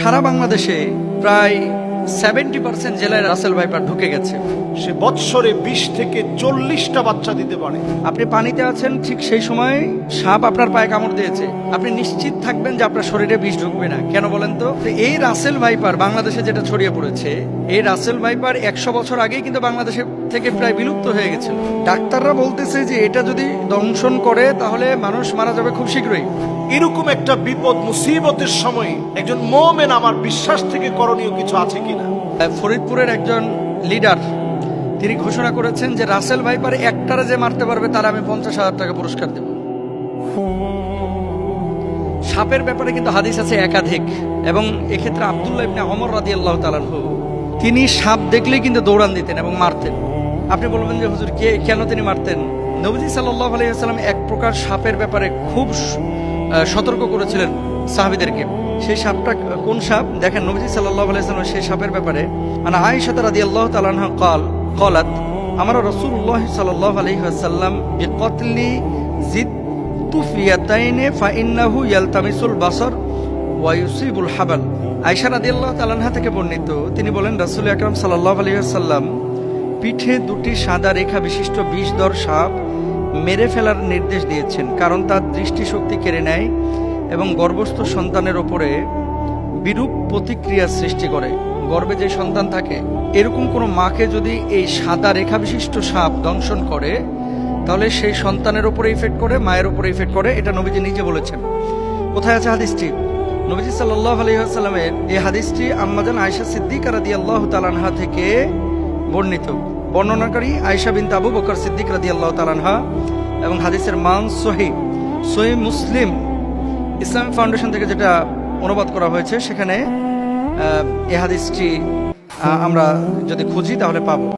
সারা বাংলাদেশে প্রায় seventy percent জেলায় রাসেল ভাইপার ঢুকে গেছে। সে বৎসরে বিশ থেকে চল্লিশটা বাচ্চা দিতে পারে। আপনি পানিতে আছেন ঠিক সেই সময় সাপ আপনার পায়ে কামড় দিয়েছে। আপনি নিশ্চিত থাকবেন যে আপনার শরীরে বিষ ঢুকবে না। কেন বলেন তো? এই রাসেল ভাইপার বাংলাদেশে যেটা ছড়িয়ে পড়েছে এই রাসেল ভাইপার একশো বছর আগেই কিন্তু বাংলাদেশে থেকে প্রায় বিলুপ্ত হয়ে গেছিল। ডাক্তাররা বলতেছে যে এটা যদি দংশন করে তাহলে মানুষ মারা যাবে খুব শীঘ্রই। এরকম একটা বিপদ মুসিবতের সময় একজন মোমেন আমার বিশ্বাস থেকে করণীয় কিছু আছে কিনা। ফরিদপুরের একজন লিডার তিনি ঘোষণা করেছেন যে রাসেল ভাইপার একটারে যে মারতে পারবে, তার আমি পঞ্চাশ হাজার টাকা পুরস্কার দেব। সাপের ব্যাপারে কিন্তু হাদিস আছে একাধিক, এবং এক্ষেত্রে আবদুল্লাহ ইবনে অমর রাদি আল্লাহ তালানহু তিনি সাপ দেখলেই কিন্তু দৌড়ান দিতেন এবং মারতেন। আপনি বলবেন যে, হুজুর, কে, কেন তিনি মারতেন? নবজি সাল্লাহ আলাইসাল্লাম এক প্রকার সাপের ব্যাপারে খুব সতর্ক করেছিলেন। সাহাবিদেরকে। সেই সাপটা কোন সাপ? দেখেন, নবজি সাল্লাহ আলাইসাল্লাম সেই সাপের ব্যাপারে মানে আয়েশা রাদি আল্লাহ তালানহা কল কলাত, আমার রসুল্লাহ সাল্লাহ আলহিহাসাল্লাম বিকতলি জিদ তুফিয়াতাইনে ফাইন্নাহু ইয়ালতামিসুল বাসর ওয়াইসিবুল হাবাল। আয়সা রাদিয়াল্লাহু তাআলাহা থেকে বর্ণিত, তিনি বলেন, রাসূল আকরাম সাল্লাল্লাহু আলাইহি ওয়াসাল্লাম পিঠে দুটি সাদা রেখা বিশিষ্ট বিষধর সাপ মেরে ফেলার নির্দেশ দিয়েছেন, কারণ তার দৃষ্টিশক্তি কেড়ে নেয় এবং গর্ভস্থ সন্তানের ওপরে বিরূপ প্রতিক্রিয়া সৃষ্টি করে। গর্ভে যে সন্তান থাকে, এরকম কোনো মাকে যদি এই সাদা রেখা বিশিষ্ট সাপ দংশন করে, তাহলে সেই সন্তানের উপরে ইফেক্ট করে, মায়ের উপরে ইফেক্ট করে, এটা নবীজি নিজে বলেছেন। কোথায় আছে হাদিসটি? নবীজি সাল্লাহ আলহিহাস্লামের এই হাদিসটি আম্মাজান আয়সা সিদ্দিক রাদি আল্লাহ তালানহা থেকে বর্ণিত। বর্ণনাকারী আয়সা বিন তাবু বকর সিদ্দিক রাদি আল্লাহ তালানহা এবং হাদিসের মান সহি। সহি মুসলিম ইসলামিক ফাউন্ডেশন থেকে যেটা অনুবাদ করা হয়েছে, সেখানে এ হাদিসটি আমরা যদি খুঁজি তাহলে পাবো।